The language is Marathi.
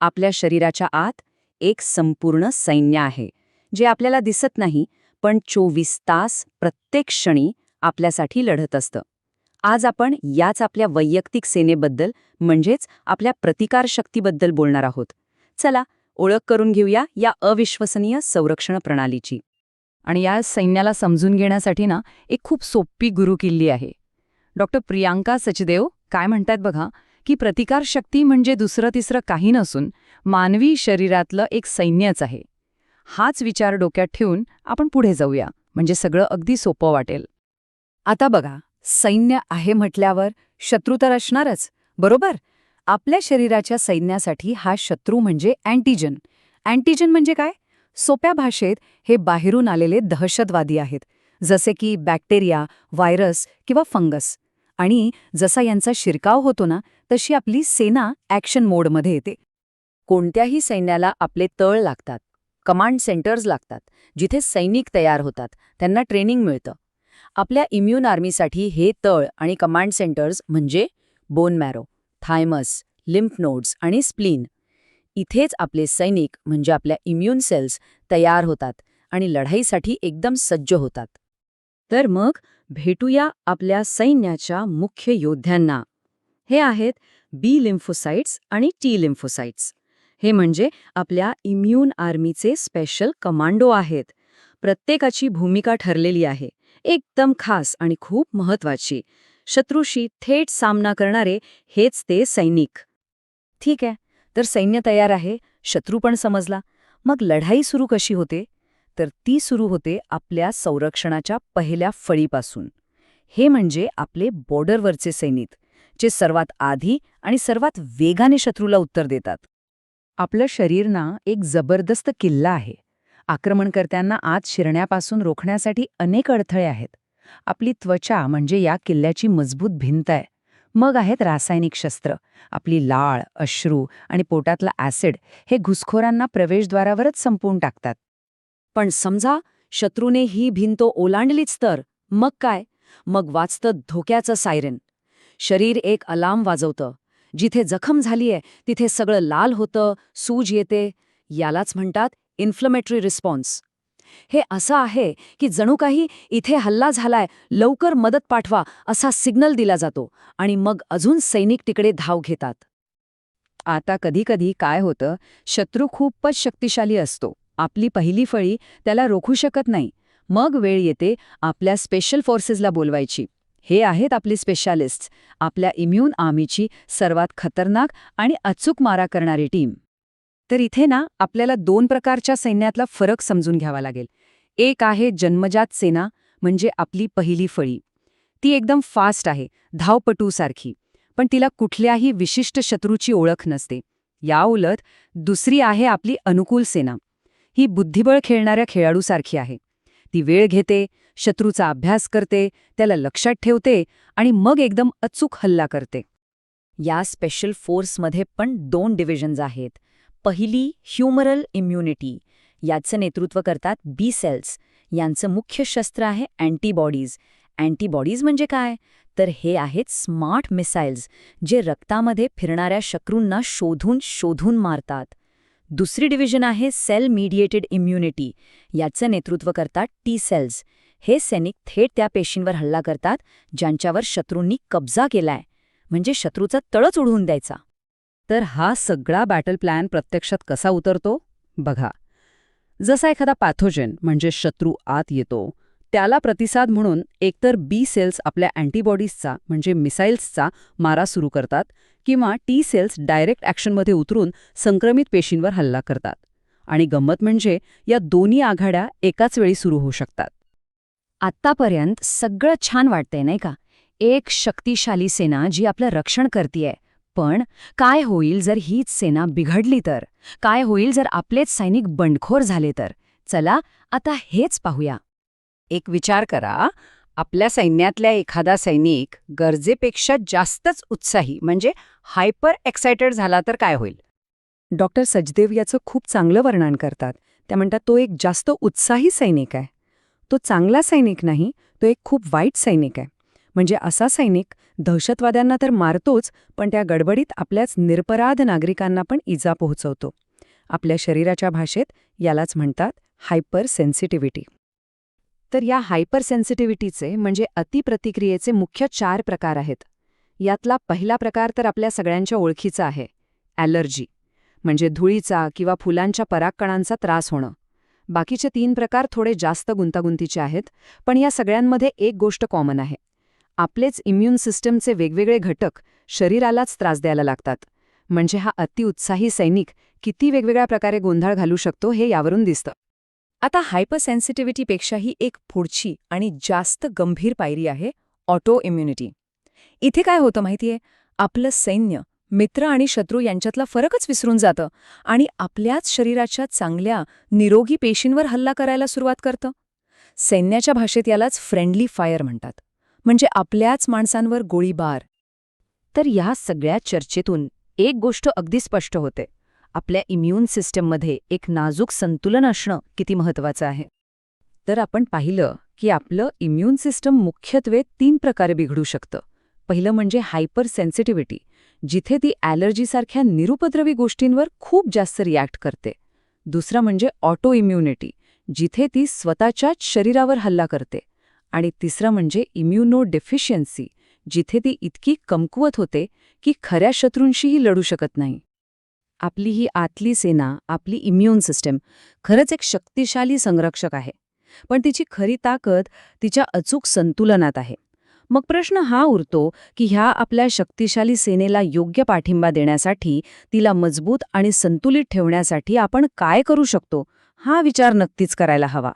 आपल्या शरीराच्या आत एक संपूर्ण सैन्य आहे जे आपल्याला दिसत नाही पण चोवीस तास प्रत्येक क्षणी आपल्यासाठी लढत असतं. आज आपण याच आपल्या वैयक्तिक सेनेबद्दल म्हणजेच आपल्या प्रतिकारशक्तीबद्दल बोलणार आहोत. चला ओळख करून घेऊया या अविश्वसनीय संरक्षण प्रणालीची. आणि या सैन्याला समजून घेण्यासाठी ना एक खूप सोपी गुरुकिल्ली आहे. डॉक्टर प्रियांका सचदेव काय म्हणतात बघा? की प्रतिकारशक्ती म्हणजे दुसरं तिसरं काही नसून मानवी शरीरातलं एक सैन्यच आहे. हाच विचार डोक्यात ठेवून आपण पुढे जाऊया म्हणजे सगळं अगदी सोपं वाटेल. आता बघा सैन्य आहे म्हटल्यावर शत्रू तर असणारच बरोबर? आपल्या शरीराच्या सैन्यासाठी हा शत्रू म्हणजे अँटीजन. अँटीजन म्हणजे काय? सोप्या भाषेत हे बाहेरून आलेले दहशतवादी आहेत जसे की बॅक्टेरिया व्हायरस किंवा फंगस. आणि जसा यांचा शिरकाव होतो ना तशी आपली सेना ॲक्शन मोडमध्ये येते. कोणत्याही सैन्याला आपले तळ लागतात कमांड सेंटर्स लागतात जिथे सैनिक तयार होतात त्यांना ट्रेनिंग मिळतं. आपल्या इम्युन आर्मीसाठी हे तळ आणि कमांड सेंटर्स म्हणजे bone marrow thymus lymph nodes आणि स्प्लीन इथेच आपले सैनिक म्हणजे आपल्या इम्युन सेल्स तयार होतात आणि लढाईसाठी एकदम सज्ज होतात. तर मग भेटूया आपल्या सैन्याच्या मुख्य योद्ध्यांना. हे आहेत बी लिम्फोसाइट्स आणि टी लिम्फोसाइट्स हे म्हणजे आपल्या इम्युन आर्मीचे स्पेशल कमांडो आहेत. प्रत्येकाची भूमिका ठरलेली आहे. एकदम खास आणि खूप महत्वाची शत्रूशी थेट सामना करणारे हेच ते सैनिक. ठीक आहे. तर सैन्य तयार आहे. शत्रू पण समजला. मग लढाई सुरू कशी होते? तर ती सुरू होते आपल्या संरक्षणाच्या पहिल्या फळीपासून. हे म्हणजे आपले बॉर्डरवरचे सैनिक जे सर्वात आधी आणि सर्वात वेगाने शत्रूला उत्तर देतात. आपलं शरीर ना एक जबरदस्त किल्ला आहे. आक्रमणकर्त्यांना आत शिरण्यापासून रोखण्यासाठी अनेक अडथळे आहेत. आपली त्वचा म्हणजे या किल्ल्याची मजबूत भिंत आहे. मग आहेत रासायनिक शस्त्र आपली लाळ अश्रू आणि पोटातला ॲसिड हे घुसखोरांना प्रवेशद्वारावरच संपवून टाकतात. पण समजा शत्रूने ही भिंत ओलांडलीच तर मग काय? मग वाचतं धोक्याचं सायरन. शरीर एक अलार्म वाजवतं. जिथे जखम झालीये तिथे सगळं लाल होतं सूज येते. यालाच म्हणतात इन्फ्लमेटरी रिस्पॉन्स हे असं आहे की जणू काही इथे हल्ला झालाय लवकर मदत पाठवा असा सिग्नल दिला जातो आणि मग अजून सैनिक तिकडे धाव घेतात. आता कधीकधी काय होतं शत्रू खूपच शक्तिशाली असतो. आपली पहिली फळी त्याला रोखू शकत नाही. मग वेळ येते आपल्या स्पेशल फोर्सेसला बोलवायची. हे आहेत आपले स्पेशालिस्ट आपल्या इम्युन आर्मीची सर्वात खतरनाक आणि अचूक मारा करणारी टीम तर इथे ना आपल्याला दोन प्रकारच्या सैन्यातला फरक समजून घ्यावा लागेल. एक आहे जन्मजात सेना म्हणजे आपली पहिली फळी. ती एकदम फास्ट आहे धावपटूसारखी पण तिला कुठल्याही विशिष्ट शत्रूची ओळख नसते. याउलट दुसरी आहे आपली अनुकूल सेना. ही बुद्धिबळ खेळणाऱ्या खेळाडूसारखी आहे. ती वेळ घेते शत्रूचा अभ्यास करते त्याला लक्षात ठेवते आणि मग एकदम अचूक हल्ला करते. या स्पेशल फोर्समध्ये पण दोन डिव्हिजन्स आहेत. पहिली ह्युमरल इम्युनिटी याचं नेतृत्व करतात बी सेल्स यांचं मुख्य शस्त्र आहे अँटीबॉडीज अँटीबॉडीज म्हणजे काय? तर हे आहेत स्मार्ट मिसाईल्स जे रक्तामध्ये फिरणाऱ्या शत्रूंना शोधून शोधून मारतात. दुसरी डिव्हिजन आहे सेल मीडिएटेड इम्युनिटी. याचं नेतृत्व करतात टी सेल्स हे सैनिक थेट त्या पेशींवर हल्ला करतात ज्यांच्यावर शत्रूंनी कब्जा केलाय. म्हणजे शत्रूचा तळच उडवून द्यायचा. तर हा सगळा बॅटल प्लॅन प्रत्यक्षात कसा उतरतो? बघा. जसा एखादा पॅथोजेन म्हणजे शत्रू आत येतो त्याला प्रतिसाद म्हणून एकतर बी सेल्स आपल्या अँटीबॉडीजचा म्हणजे मिसाईल्सचा मारा सुरू करतात किंवा टी सेल्स डायरेक्ट ॲक्शनमध्ये उतरून संक्रमित पेशींवर हल्ला करतात. आणि गंमत म्हणजे या दोन्ही आघाड्या एकाच वेळी सुरू होऊ शकतात. आत्तापर्यंत सगळं छान वाटतंय नाही का? एक शक्तिशाली सेना जी आपलं रक्षण करतीये. पण काय होईल जर हीच सेना बिघडली तर? काय होईल जर आपलेच सैनिक बंडखोर झाले तर? चला आता हेच पाहूया. एक विचार करा आपल्या सैन्यातल्या एखादा सैनिक गरजेपेक्षा जास्तच उत्साही म्हणजे हायपर एक्सायटेड झाला तर काय होईल? डॉक्टर सचदेव याचं खूप चांगलं वर्णन करतात. त्या म्हणतात तो एक जास्त उत्साही सैनिक आहे. तो चांगला सैनिक नाही तो एक खूप वाईट सैनिक आहे. म्हणजे असा सैनिक दहशतवाद्यांना तर मारतोच पण त्या गडबडीत आपल्याच निरपराध नागरिकांना पण इजा पोहोचवतो. आपल्या शरीराच्या भाषेत यालाच म्हणतात हायपर सेन्सिटिव्हिटी तर या हायपर सेन्सिटिव्हिटीचे म्हणजे अतिप्रतिक्रियेचे मुख्य चार प्रकार आहेत. यातला पहिला प्रकार तर आपल्या सगळ्यांच्या ओळखीचा आहे ॲलर्जी. म्हणजे धुळीचा किंवा फुलांच्या परागकणांचा त्रास होणं. बाकीचे तीन प्रकार थोडे जास्त गुंतागुंतीचे आहेत पण या सगळ्यांमध्ये एक गोष्ट कॉमन आहे. आपलेच इम्युन सिस्टमचे वेगवेगळे घटक शरीरालाच त्रास द्यायला लागतात. म्हणजे हा अतिउत्साही सैनिक किती वेगवेगळ्या प्रकारे गोंधळ घालू शकतो हे यावरून दिसतं. आता हायपरसेन्सिटिव्हिटीपेक्षाही एक पुढची आणि जास्त गंभीर पायरी आहे ऑटो इम्युनिटी इथे काय होतं माहितीये? आपलं सैन्य मित्र आणि शत्रू यांच्यातला फरकच विसरून जातं आणि आपल्याच शरीराच्या चांगल्या निरोगी पेशींवर हल्ला करायला सुरुवात करतं. सैन्याच्या भाषेत यालाच फ्रेंडली फायर म्हणतात. म्हणजे आपल्याच माणसांवर गोळीबार. तर या सगळ्या चर्चेतून एक गोष्ट अगदी स्पष्ट होते. आपल्या इम्युन सिस्टममध्ये एक नाजूक संतुलन असणं किती महत्वाचं आहे. तर आपण पाहिलं की आपलं इम्युन सिस्टम मुख्यत्वे तीन प्रकारे बिघडू शकतं. पहिलं म्हणजे हायपर सेन्सिटिव्हिटी जिथे ती ॲलर्जीसारख्या निरुपद्रवी गोष्टींवर खूप जास्त रिॲक्ट करते. दुसरं म्हणजे ऑटो इम्युनिटी जिथे ती स्वतःच्याच शरीरावर हल्ला करते. आणि तिसरं म्हणजे इम्युनो डेफिशियन्सी जिथे ती इतकी कमकुवत होते की खऱ्या शत्रूंशीही लढू शकत नाही. आपली ही आतली सेना आपली इम्युन सिस्टम खरंच एक शक्तिशाली संरक्षक आहे. पण तिची खरी ताकद तिच्या अचूक संतुलनात आहे. मग प्रश्न हा उरतो की ह्या आपल्या शक्तिशाली सेनेला योग्य पाठिंबा देण्यासाठी तिला मजबूत आणि संतुलित ठेवण्यासाठी आपण काय करू शकतो? हा विचार नक्कीच करायला हवा.